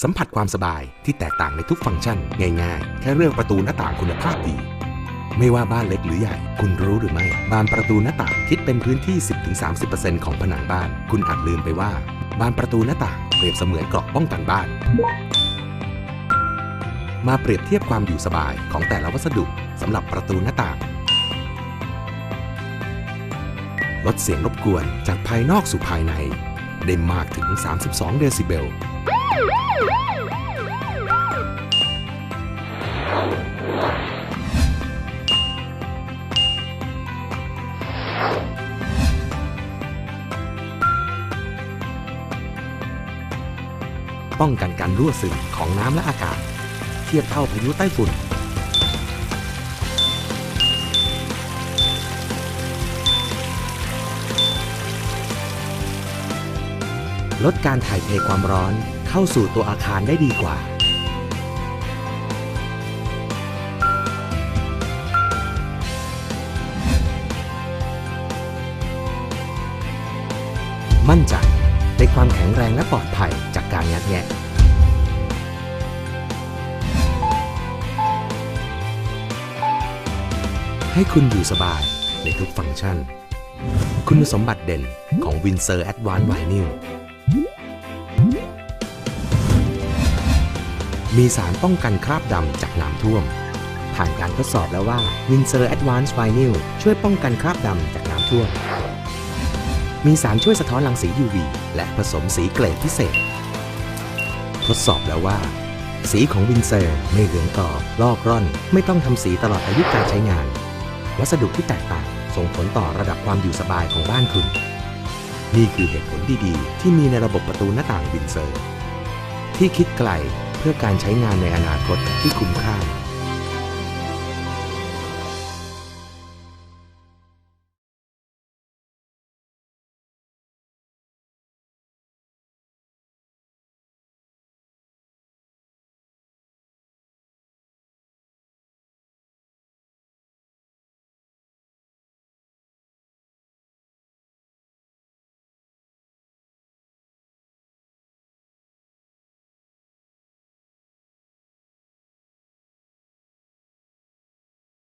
สัมผัสความสบายที่แตกต่างในทุกฟังก์ชัน ง่ายๆ แค่เรื่องประตูหน้าต่างคุณภาพดี ไม่ว่าบ้านเล็กหรือใหญ่ คุณรู้หรือไม่บานประตูหน้าต่างคิดเป็นพื้นที่ 10-30%ของผนังบ้าน คุณอาจลืมไปว่า บานประตูหน้าต่างเปรียบเสมือนเกราะป้องกันบ้าน มาเปรียบเทียบความอยู่สบายของแต่ละวัสดุสำหรับประตูหน้าต่างลดเสียงรบกวนจากภายนอกสู่ภายใน ได้มากถึง 32 เดซิเบล ป้องกันการรั่วซึมของน้ำและอากาศ เทียบเท่าพายุใต้ฝุ่น ลดการถ่ายเทความร้อนเข้าสู่ตัวอาคารได้ดีกว่ามั่นใจ ความแข็งแรงและปลอดภัยจากการงัดแงะให้คุณอยู่สบายในทุกฟังก์ชัน คุณสมบัติเด่นของ Windsor Advanced Vinyl มีสารป้องกันคราบดำจากน้ำท่วม ผ่านการทดสอบแล้วว่า Windsor Advanced Vinyl ช่วยป้องกันคราบดำจากน้ำท่วม มีสารช่วยสะท้อนรังสี UV และผสมสีเกรดพิเศษ ทดสอบแล้วว่า สีของวินเซอร์ไม่เหลืองกรอบลอกร่อน ไม่ต้องทำสีตลอดอายุการใช้งาน วัสดุที่แตกต่างส่งผลต่อระดับความอยู่สบายของบ้านคุณ นี่คือเหตุผลดีๆ ที่มีในระบบประตูหน้าต่างวินเซอร์ ที่คิดไกลเพื่อการใช้งานในอนาคตที่คุ้มค่า